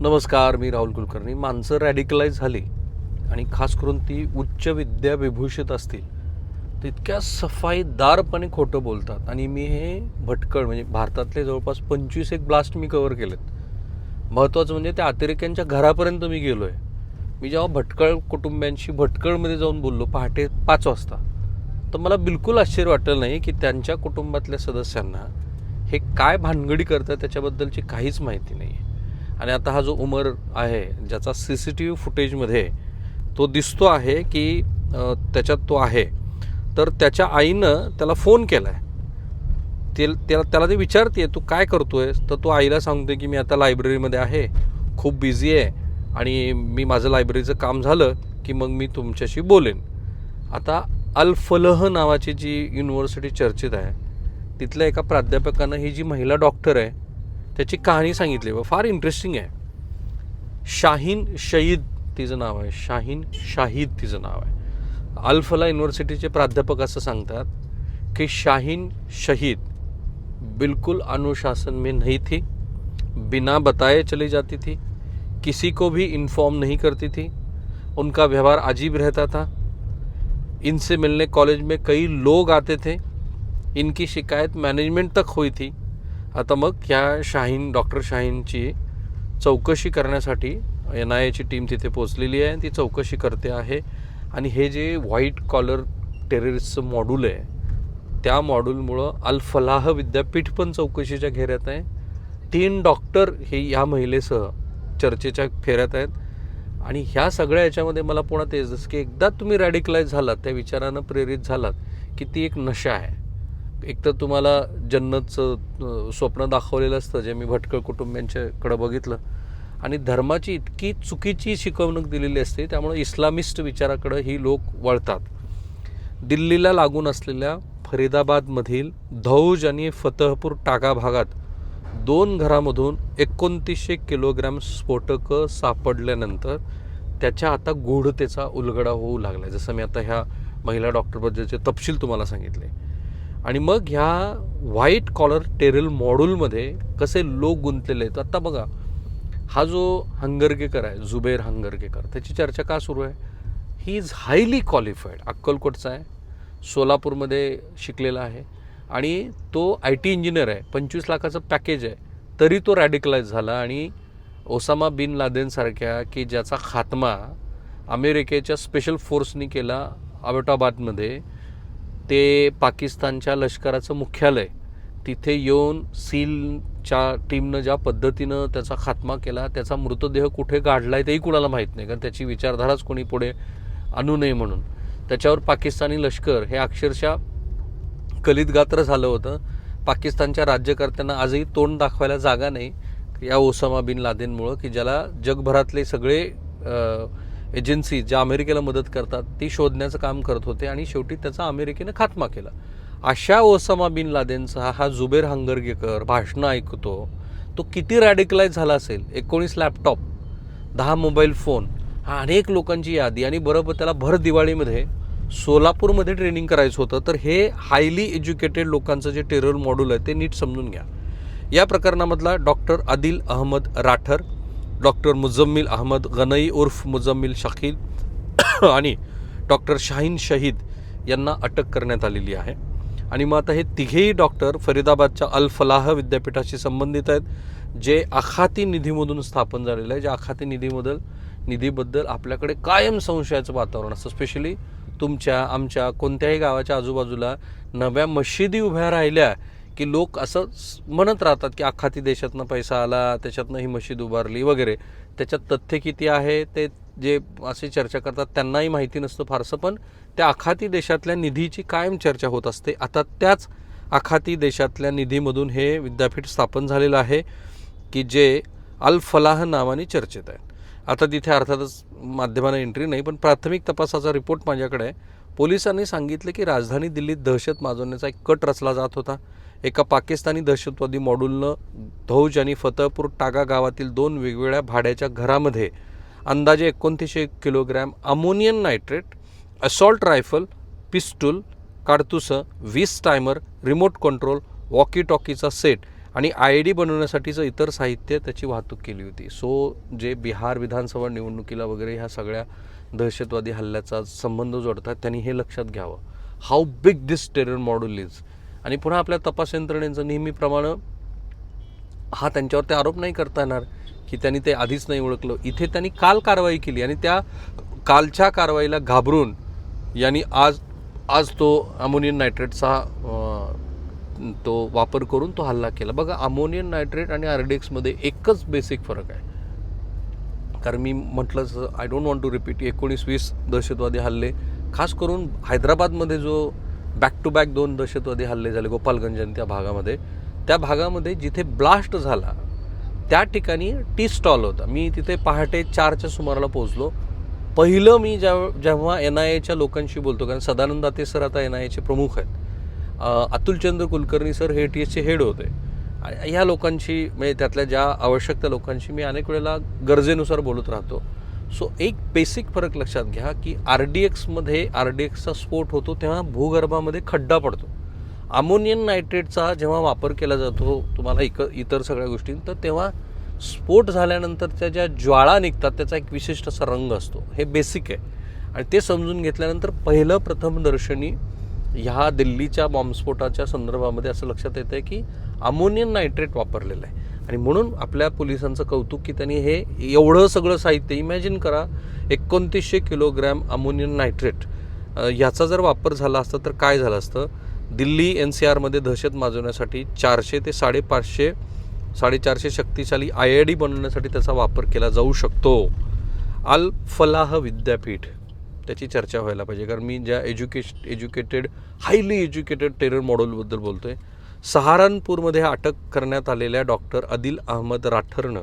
नमस्कार मी राहुल कुलकर्णी. माणसं रॅडिकलाइज झाली आणि खास करून ती उच्च विद्या विभूषित असतील तर इतक्या सफाईदारपणे खोटं बोलतात. आणि मी हे भटकळ म्हणजे भारतातले जवळपास पंचवीस एक ब्लास्ट मी कवर केलेत. महत्त्वाचं म्हणजे त्या अतिरेक्यांच्या घरापर्यंत मी गेलो आहे मी जेव्हा भटकळ कुटुंबियांशी भटकळमध्ये जाऊन बोललो पहाटे पाच वाजता तर मला बिलकुल आश्चर्य वाटलं नाही की त्यांच्या कुटुंबातल्या सदस्यांना हे काय भानगडी करतात त्याच्याबद्दलची काहीच माहिती नाही आहे आणि आता हा जो उमर आहे ज्याचा सी सी टी व्ही फुटेजमध्ये तो दिसतो आहे की त्याच्यात तो आहे तर त्याच्या आईनं त्याला फोन केला आहे ते त्याला त्याला ते विचारते तू काय करतो आहेस तर तो आईला सांगतोय की मी आता लायब्ररीमध्ये आहे खूप बिझी आहे आणि मी माझं लायब्ररीचं काम झालं की मग मी तुमच्याशी बोलेन. आता अल फलह नावाची जी युनिव्हर्सिटी चर्चेत आहे तिथल्या एका प्राध्यापकानं ही जी महिला डॉक्टर आहे त्याची कहाणी सांगितली बा फार इंटरेस्टिंग आहे. शाहीन शहीद तिचं नाव आहे. शाहीन शाहीद तिचं नाव आहे. अल्फला युनिव्हर्सिटीचे प्राध्यापक असं सांगतात कि शाहीन शहीद बिल्कुल अनुशासन में नहीं थी, बिना बताए चली जाती थी, किसी को भी इन्फॉर्म नहीं करती थी, उनका व्यवहार अजीब रहता था। इनसे मिलने कॉलेज में कई लोग आते थे, इनकी शिकायत मैनेजमेंट तक हुई थी आता मग ह्या शाहीन डॉक्टर शाहीनची चौकशी करण्यासाठी एन आय एची टीम तिथे पोचलेली आहे ती चौकशी करते आहे. आणि हे जे व्हाईट कॉलर टेररिस्टचं मॉड्यूल आहे त्या मॉड्यूलमुळं अल फलाह विद्यापीठ पण चौकशीच्या घेऱ्यात आहे. तीन डॉक्टर हे या महिलेसह चर्चेच्या फेऱ्यात आहेत. आणि ह्या सगळ्या याच्यामध्ये मला पुन्हा तेच जसं की एकदा तुम्ही रॅडिकलाइज झालात त्या विचारानं प्रेरित झालात की ती एक नशा आहे. एक तर तुम्हाला जन्नतचं स्वप्न दाखवलेलं असतं जे मी भटकळ कुटुंबियांच्याकडं बघितलं. आणि धर्माची इतकी चुकीची शिकवणूक दिलेली असते त्यामुळे इस्लामिस्ट विचाराकडं ही लोक वळतात. दिल्लीला लागून असलेल्या फरीदाबादमधील धौज आणि फतहपूर टाका भागात दोन घरामधून एकोणतीसशे किलोग्रॅम स्फोटकं सापडल्यानंतर त्याच्या आता गूढतेचा उलगडा होऊ लागला जसं मी आता ह्या महिला डॉक्टरबद्दलचे तपशील तुम्हाला सांगितले. आणि मग ह्या व्हाईट कॉलर टेरल मॉड्यूलमध्ये कसे लोक गुंतलेले आहेत? आत्ता बघा हा जो हंगरगेकर आहे जुबेर हंगरगेकर त्याची चर्चा का सुरू आहे? ही इज हायली क्वालिफाईड अक्कलकोटचा आहे सोलापूरमध्ये शिकलेला आहे आणि तो आय टी इंजिनियर आहे पंचवीस लाखाचं पॅकेज आहे. तरी तो रॅडिकलाइज झाला आणि ओसामा बिन लादेनसारख्या की ज्याचा खात्मा अमेरिकेच्या स्पेशल फोर्सनी केला अबटाबादमध्ये ते पाकिस्तानच्या लष्कराचं मुख्यालय. तिथे येऊन सीलच्या टीमनं ज्या पद्धतीनं त्याचा खात्मा केला त्याचा मृतदेह कुठे गाडलाय तेही कुणाला माहीत नाही कारण त्याची विचारधाराच कोणी पुढे आणू नये म्हणून. त्याच्यावर पाकिस्तानी लष्कर हे अक्षरशः कलितगात्र झालं होतं. पाकिस्तानच्या राज्यकर्त्यांना आजही तोंड दाखवायला जागा नाही. या ओसामा बिन लादेनमुळं की ज्याला जगभरातले सगळे एजन्सी ज्या अमेरिकेला मदत करतात ती शोधण्याचं काम करत होते आणि शेवटी त्याचा अमेरिकेनं खात्मा केला. अशा ओसामा बिन लादेनचा हा जुबेर हंगरगेकर भाषणं ऐकतो तो किती रॅडिकलाइज झाला असेल? एकोणीस लॅपटॉप दहा मोबाईल फोन हा अनेक लोकांची यादी आणि बरोबर त्याला भर दिवाळीमध्ये सोलापूरमध्ये ट्रेनिंग करायचं होतं. तर हे हायली एज्युकेटेड लोकांचं जे टेरर मॉड्यूल आहे ते नीट समजून घ्या. या प्रकरणामधला डॉक्टर आदिल अहमद राठर डॉक्टर मुजम्मिल अहमद गनई उर्फ मुजम्मिल शकील आणि डॉक्टर शाहीन शहीद यांना अटक करण्यात आलेली आहे. आणि मग आता हे तिघेही डॉक्टर फरीदाबादच्या अल फलाह विद्यापीठाशी संबंधित आहेत जे आखाती निधीमधून स्थापन झालेलं आहे. ज्या आखाती निधीमधील निधीबद्दल आपल्याकडे कायम संशयाचं वातावरण असतं. स्पेशली तुमच्या आमच्या कोणत्याही गावाच्या आजूबाजूला नव्या मशिदी उभ्या राहिल्या की लोक असं म्हणत राहतात की आखाती देशातनं पैसा आला त्याच्यातनं ही मशीद उभारली वगैरे. त्याच्यात तथ्य किती आहे ते जे असे चर्चा करतात त्यांनाही माहिती नसतं फारसं पण त्या आखाती देशातल्या निधीची कायम चर्चा होत असते. आता त्याच आखाती देशातल्या निधीमधून हे विद्यापीठ स्थापन झालेलं आहे की जे अल फलाह नावाने चर्चेत आहे. आता तिथे अर्थातच माध्यमांना एंट्री नाही पण प्राथमिक तपासाचा रिपोर्ट माझ्याकडे आहे. पोलिसांनी सांगितलं की राजधानी दिल्लीत दहशत माजवण्याचा एक कट रचला जात होता. एका पाकिस्तानी दहशतवादी मॉड्यूलनं धौज आणि फतेहपूर टागा गावातील दोन वेगवेगळ्या भाड्याच्या घरामध्ये अंदाजे एकोणतीसशे kilogram ammonium nitrate assault rifle pistol काडतुसं वीस टायमर रिमोट कंट्रोल वॉकी टॉकीचा सेट आणि आय डी बनवण्यासाठीचं इतर साहित्य त्याची वाहतूक केली होती. सो जे बिहार विधानसभा निवडणुकीला वगैरे ह्या सगळ्या दहशतवादी हल्ल्याचा संबंध जोडतात त्यांनी हे लक्षात घ्यावं. How big this terror module is आणि पुन्हा आपल्या तपास यंत्रणेचं नेहमीप्रमाणे हा त्यांच्यावर ते आरोप नाही करता येणार की त्यांनी ते आधीच नाही ओळखलं. इथे त्यांनी काल कारवाई केली आणि त्या कालच्या कारवाईला घाबरून यांनी आज आज तो अमोनियम नायट्रेटचा तो वापर करून तो हल्ला केला. बघा अमोनियम नायट्रेट आणि आर डी एक्समध्ये एकच बेसिक फरक आहे. कारण मी म्हटलंच I don't want to repeat एकोणीस वीस दहशतवादी हल्ले खास करून हैदराबादमध्ये जो बॅक टू बॅक दोन दहशतवादी हल्ले झाले गोपालगंज आणि त्या भागामध्ये. त्या भागामध्ये जिथे ब्लास्ट झाला त्या ठिकाणी टी स्टॉल होता. मी तिथे पहाटे चारच्या सुमाराला पोहोचलो. पहिलं मी ज्या जेव्हा एन आय एच्या लोकांशी बोलतो कारण सदानंद दाते सर आता एन आय एचे प्रमुख आहेत. अतुलचंद्र कुलकर्णी सर हे टी एसचे हेड होते. आणि ह्या लोकांशी म्हणजे त्यातल्या ज्या आवश्यक त्या लोकांशी मी अनेक वेळेला गरजेनुसार बोलत राहतो. सो एक बेसिक फरक लक्षात घ्या की आर डी एक्समध्ये आर डी एक्सचा स्फोट होतो तेव्हा भूगर्भामध्ये खड्डा पडतो. अमोनियम नायट्रेटचा जेव्हा वापर केला जातो तुम्हाला इक इतर सगळ्या गोष्टी तर तेव्हा स्फोट झाल्यानंतर त्या ज्या ज्वाळा निघतात त्याचा एक विशिष्ट असा रंग असतो. हे बेसिक आहे. आणि ते समजून घेतल्यानंतर पहिलं प्रथम दर्शनी ह्या दिल्लीच्या बॉम्बस्फोटाच्या संदर्भामध्ये असं लक्षात येतं आहे की अमोनियम नायट्रेट वापरलेलं आहे. आणि म्हणून आपल्या पोलिसांचं कौतुक की त्यांनी हे एवढं सगळं साहित्य इमॅजिन करा एकोणतीसशे किलोग्रॅम अमोनियम नायट्रेट ह्याचा जर वापर झाला असता तर काय झालं असतं? दिल्ली एन सी आरमध्ये दहशत माजवण्यासाठी चारशे ते साडेपाचशे साडेचारशे शक्तिशाली आय आय डी बनवण्यासाठी त्याचा वापर केला जाऊ शकतो. अल फलाह विद्यापीठ त्याची चर्चा व्हायला पाहिजे. कारण मी ज्या एज्युकेश एज्युकेटेड हायली एज्युकेटेड टेरर मॉडेलबद्दल बोलतो आहे सहारनपूरमध्ये अटक करण्यात आलेल्या डॉक्टर आदिल अहमद राठरनं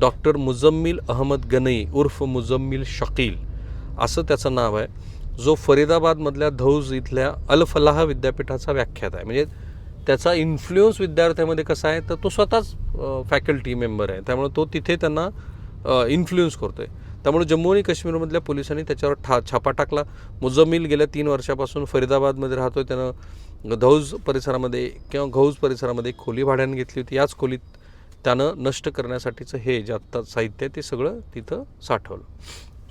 डॉक्टर मुजम्मिल अहमद गनई उर्फ मुजम्मिल शकील असं त्याचं नाव आहे. जो फरीदाबादमधल्या धौज इथल्या अल फलाह विद्यापीठाचा व्याख्यात आहे. म्हणजे त्याचा इन्फ्लुअन्स विद्यार्थ्यामध्ये कसा आहे तर तो स्वतःच फॅकल्टी मेंबर आहे. त्यामुळे तो तिथे त्यांना इन्फ्लुएन्स करतोय. त्यामुळे जम्मू आणि काश्मीरमधल्या पोलिसांनी त्याच्यावर ठा छापा टाकला. मुजम्मिल गेल्या तीन वर्षापासून फरीदाबादमध्ये राहतोय. त्यानं धौज परिसरामध्ये किंवा घौज परिसरामध्ये खोली भाड्याने घेतली होती. याच खोलीत त्यानं नष्ट करण्यासाठीचं हे जे आत्ता साहित्य आहे ते सगळं तिथं साठवलं.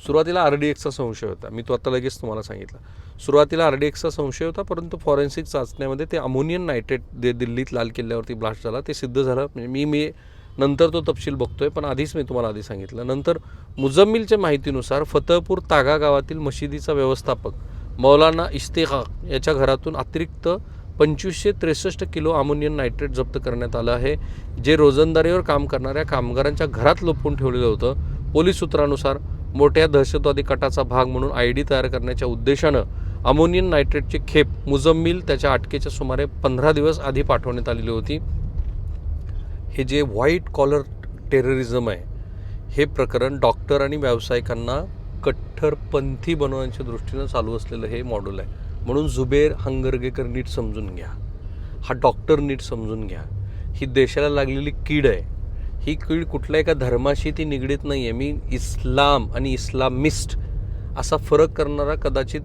सुरुवातीला आर डी एक्सचा संशय होता. मी तो आता लगेच तुम्हाला सांगितला. सुरुवातीला आर डी एक्सचा संशय होता परंतु फॉरेन्सिक चाचण्यामध्ये ते अमोनियम नायट्रेट जे दिल्लीत लाल किल्ल्यावरती ब्लास्ट झाला ते सिद्ध झालं. म्हणजे मी मी नंतर तो तपशील बघतोय पण आधीच मी तुम्हाला आधी सांगितलं. नंतर मुजम्मिलच्या माहितीनुसार फतेहपूर तागा गावातील मशिदीचा व्यवस्थापक मौलाना इश्तेहा याच्या घरातून अतिरिक्त पंचवीसशे त्रेसष्ट किलो अमोनियम नायट्रेट जप्त करण्यात आलं आहे. जे रोजंदारीवर काम करणाऱ्या कामगारांच्या घरात लपवून ठेवलेलं होतं. पोलीस सूत्रानुसार मोठ्या दहशतवादी कटाचा भाग म्हणून आय डी तयार करण्याच्या उद्देशानं अमोनियम नायट्रेटची खेप मुजम्मिल त्याच्या अटकेच्या सुमारे पंधरा दिवस आधी पाठवण्यात आलेली होती. हे जे व्हाईट कॉलर टेररिझम आहे हे प्रकरण डॉक्टर आणि व्यावसायिकांना कट्टरपंथी बनवण्याच्या दृष्टीनं चालू असलेलं हे मॉड्यूल आहे. म्हणून जुबेर हंगरगेकर नीट समजून घ्या. हा डॉक्टर नीट समजून घ्या. ही देशाला लागलेली कीड आहे. ही कीड कुठल्या एका धर्माशी ती निगडीत नाही आहे मी इस्लाम आणि इस्लामिस्ट असा फरक करणारा कदाचित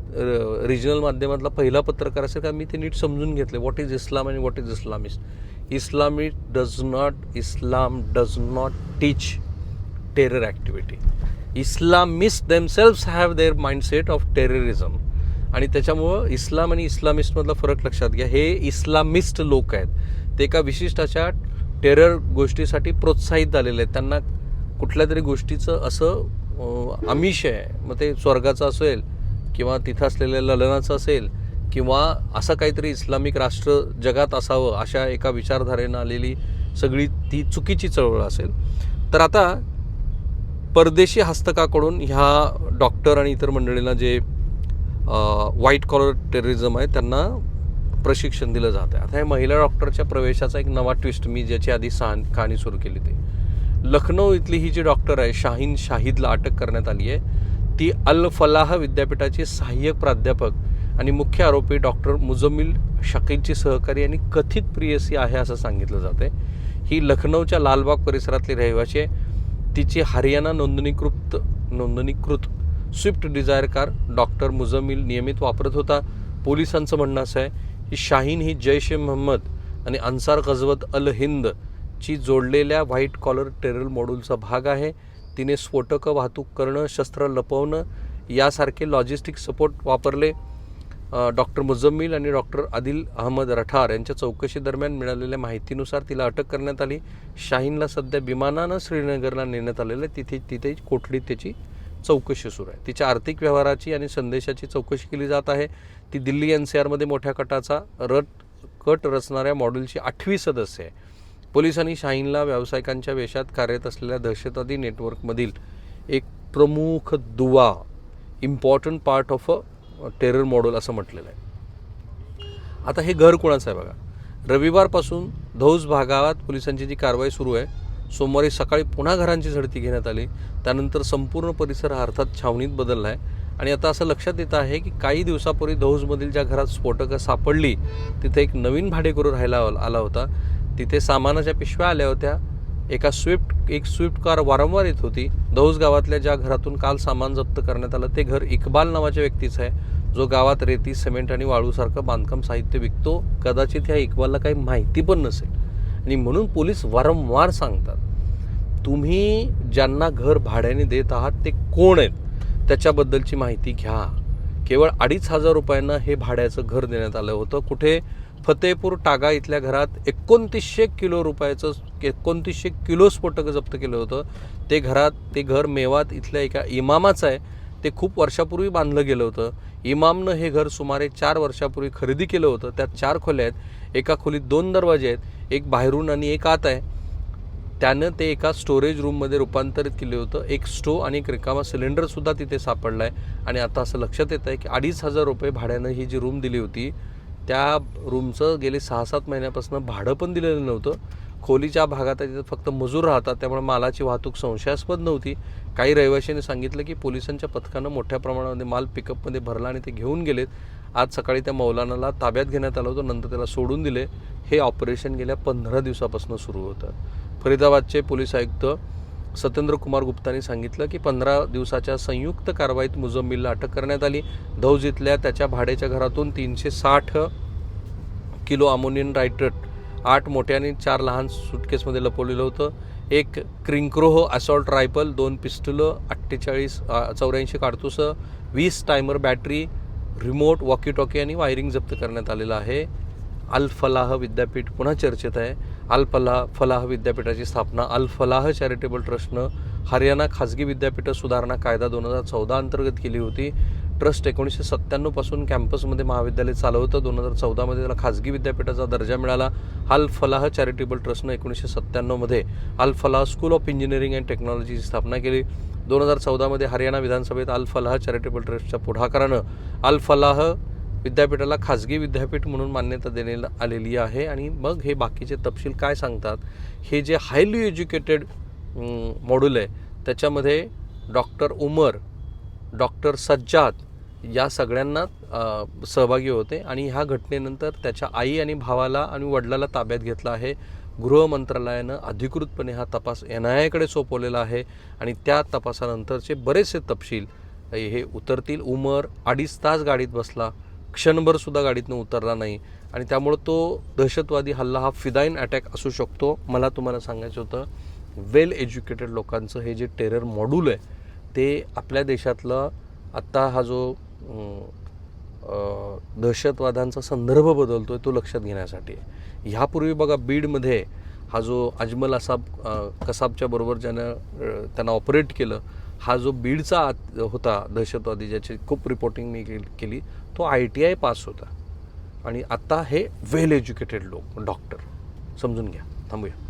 रिजनल माध्यमातला पहिला पत्रकार असेल का? मी ते नीट समजून घेतले व्हॉट इज इस्लाम आणि what is Islamist Islamic does not Islam does not teach terror activity Islamist themselves have their mindset of terrorism आणि त्याच्यामुळं इस्लाम आणि इस्लामिस्टमधला फरक लक्षात घ्या. हे इस्लामिस्ट लोक आहेत. ते एका विशिष्ट अशा टेरर गोष्टीसाठी प्रोत्साहित झालेले आहेत. त्यांना कुठल्या तरी गोष्टीचं असं आमिष आहे. मग ते स्वर्गाचं असेल किंवा तिथं असलेल्या ललनाचं असेल किंवा असं काहीतरी इस्लामिक राष्ट्र जगात असावं अशा एका विचारधारेनं आलेली सगळी ती चुकीची चळवळ असेल. तर आता परदेशी हस्तकाकडून ह्या डॉक्टर आणि इतर मंडळींना जे व्हाईट कॉलर टेररिझम आहे त्यांना प्रशिक्षण दिलं जात आहे. आता हे महिला डॉक्टरच्या प्रवेशाचा एक नवा ट्विस्ट मी ज्याची आधी सहान कहाणी सुरू केली ते. लखनौ इथली ही जी डॉक्टर आहे शाहीन शाहिदला अटक करण्यात आली आहे. ती अल फलाह विद्यापीठाची सहाय्यक प्राध्यापक आणि मुख्य आरोपी डॉक्टर मुजमिल शकीलची सहकारी आणि कथित प्रियसी आहे असं सांगितलं जाते ही लखनौच्या लालबाग परिसरातली रहिवाशी आहे. तिची हरियाणा नोंदणीकृत नोंदणीकृत Swift Dzire car doctor Muzamil नियमित वापरत होता. पोलिसांचं म्हणणं असं आहे की शाहीन ही जैश ए महम्मद आणि अन्सार गजवत अल हिंद ची जोडलेल्या व्हाईट कॉलर टेरर मॉड्यूलचा भाग आहे. तिने स्फोटकं वाहतूक करणं शस्त्र लपवणं यासारखे लॉजिस्टिक सपोर्ट वापरले. डॉक्टर मुजम्मिल आणि डॉक्टर आदिल अहमद रठार यांच्या चौकशीदरम्यान मिळालेल्या माहितीनुसार तिला अटक करण्यात आली. शाहीनला सध्या विमानानं श्रीनगरला नेण्यात आलेलं आहे. तिथे तिथे कोठडीत त्याची चौकशी सुरू आहे. तिच्या आर्थिक व्यवहाराची आणि संदेशाची चौकशी केली जात आहे. ती दिल्ली एन सी आरमध्ये मोठ्या कटाचा रट कट रचणाऱ्या मॉडेलची आठवी सदस्य आहे. पोलिसांनी शाहीनला व्यावसायिकांच्या वेशात कार्यरत असलेल्या दहशतवादी नेटवर्कमधील एक प्रमुख दुवा important part of a terror model असं म्हटलेलं आहे. आता हे घर कोणाचं आहे बघा? रविवारपासून धौज भागात पोलिसांची जी कारवाई सुरू आहे सोमवारी सकाळी पुन्हा घरांची झडती घेण्यात आली. त्यानंतर संपूर्ण परिसर हा अर्थात छावणीत बदलला आहे. आणि आता असं लक्षात येत आहे की काही दिवसापूर्वी धौजमधील ज्या घरात स्फोटकं सापडली तिथे एक नवीन भाडेकरू राहायला आला होता. तिथे सामानाच्या पिशव्या आल्या होत्या. एका स्विफ्ट एक स्विफ्ट कार वारंवार येत होती. दौज गावातल्या ज्या घरातून काल सामान जप्त करण्यात आलं ते घर इक्बाल नावाच्या व्यक्तीचं आहे. जो गावात रेती सिमेंट आणि वाळूसारखं बांधकाम साहित्य विकतो कदाचित ह्या इक्बालला काही माहिती पण नसेल. आणि म्हणून पोलीस वारंवार सांगतात तुम्ही ज्यांना घर भाड्याने देत आहात ते कोण आहेत? त्याच्याबद्दलची माहिती घ्या. केवळ अडीच हजार रुपयांना हे भाड्याचं घर देण्यात आलं होतं. कुठे? फतेपूर टागा इथल्या घरात एकोणतीसशे किलो रुपयाचं एकोणतीसशे किलो स्फोटकं जप्त केलं होतं. ते घरात ते घर मेवात इथल्या एका इमामाचं आहे. ते खूप वर्षापूर्वी बांधलं गेलं होतं. इमामनं हे घर सुमारे चार वर्षापूर्वी खरेदी केलं होतं. त्यात चार खोल्या आहेत. एका खोलीत दोन दरवाजे आहेत. एक बाहेरून आणि एक आत आहे. त्यानं ते एका स्टोरेज रूममध्ये रूपांतरित केले होतं. एक स्टो आणि एक रिकामा सिलेंडरसुद्धा तिथे सापडला आहे आणि आता असं लक्षात येत आहे की अडीच हजार रुपये भाड्यानं ही जी रूम दिली होती त्या रूमचं गेले सहा सात महिन्यापासून भाडं पण दिलेलं नव्हतं. खोलीच्या भागात तिथं फक्त मजूर राहतात त्यामुळे मालाची वाहतूक संशयास्पद नव्हती. काही रहिवाशांनी सांगितलं की पोलिसांच्या पथकानं मोठ्या प्रमाणामध्ये माल पिकअपमध्ये भरला आणि ते घेऊन गेलेत. आज सकाळी त्या मौलानाला ताब्यात घेण्यात आलं होतं नंतर त्याला सोडून दिले. हे ऑपरेशन गेल्या पंधरा दिवसापासून सुरू होतं. फरीदाबादचे पोलीस आयुक्त सत्येंद्र कुमार गुप्तांनी सांगितलं की पंधरा दिवसाच्या संयुक्त कारवाईत मुजम्मिलला अटक करण्यात आली. धौज इथल्या त्याच्या भाड्याच्या घरातून तीनशे साठ किलो अमोनियन नायट्रेट आठ मोठ्या आणि चार लहान सुटकेसमध्ये लपवलेलं होतं. एक क्रिंक्रोहो असॉल्ट रायफल दोन पिस्टुलं अठ्ठेचाळीस चौऱ्याऐंशी काडतुसं वीस timer battery remote walkie talkie आणि वायरिंग जप्त करण्यात आलेलं आहे. अल फलाह विद्यापीठ पुन्हा चर्चेत आहे. अल फलाह फलाह विद्यापीठाची स्थापना अल फलाह चॅरिटेबल ट्रस्टनं हरियाणा खाजगी विद्यापीठ सुधारणा कायदा दोन हजार चौदा अंतर्गत केली होती. ट्रस्ट एकोणीसशे सत्त्याण्णवपासून कॅम्पसमध्ये महाविद्यालय चालवतं. दोन हजार चौदामध्ये त्याला खाजगी विद्यापीठाचा दर्जा मिळाला. अल फलाह चॅरिटेबल ट्रस्टनं एकोणीसशे सत्त्याण्णवमध्ये Al Falah school of engineering and टेक्नॉलॉजीची स्थापना केली. दोन हजार चौदामध्ये हरियाणा विधानसभेत अल फलाह चॅरिटेबल ट्रस्टच्या पुढाकारानं अल फलाह विद्यापीठाला खाजगी विद्यापीठ म्हणून मान्यता देण्यात आलेली आहे. आणि मग हे बाकीचे तपशील काय सांगतात? हे जे हायली एज्युकेटेड मॉड्यूल आहे त्याच्यामध्ये डॉक्टर उमर डॉक्टर सज्जाद या सगळ्यांना सहभागी होते आणि ह्या घटनेनंतर त्याच्या आई आणि भावाला आणि वडिलाला ताब्यात घेतलं आहे. गृह मंत्रालयानं अधिकृतपणे हा तपास एन आय आयकडे सोपवलेला आहे आणि त्या तपासानंतरचे बरेचसे तपशील हे उतरतील. उमर अडीच तास गाडीत बसला. क्षणभर सुद्धा गाडीतनं उतरला नाही आणि त्यामुळं तो दहशतवादी हल्ला हा फिदाईन अटॅक असू शकतो. मला तुम्हाला सांगायचं होतं वेल एज्युकेटेड लोकांचं हे जे टेरर मॉड्यूल आहे ते आपल्या देशातलं आत्ता हा जो दहशतवादांचा संदर्भ बदलतो आहे तो लक्षात घेण्यासाठी. ह्यापूर्वी बघा बीडमध्ये हा जो अजमल असाब कसाबच्या बरोबर ज्यानं त्यांना ऑपरेट केलं हा जो बीडचा आत- होता दहशतवादी ज्याची खूप रिपोर्टिंग मी केली तो आय टी आय पास होता. आणि आत्ता हे वेल एज्युकेटेड लोक डॉक्टर समजून घ्या. थांबूया.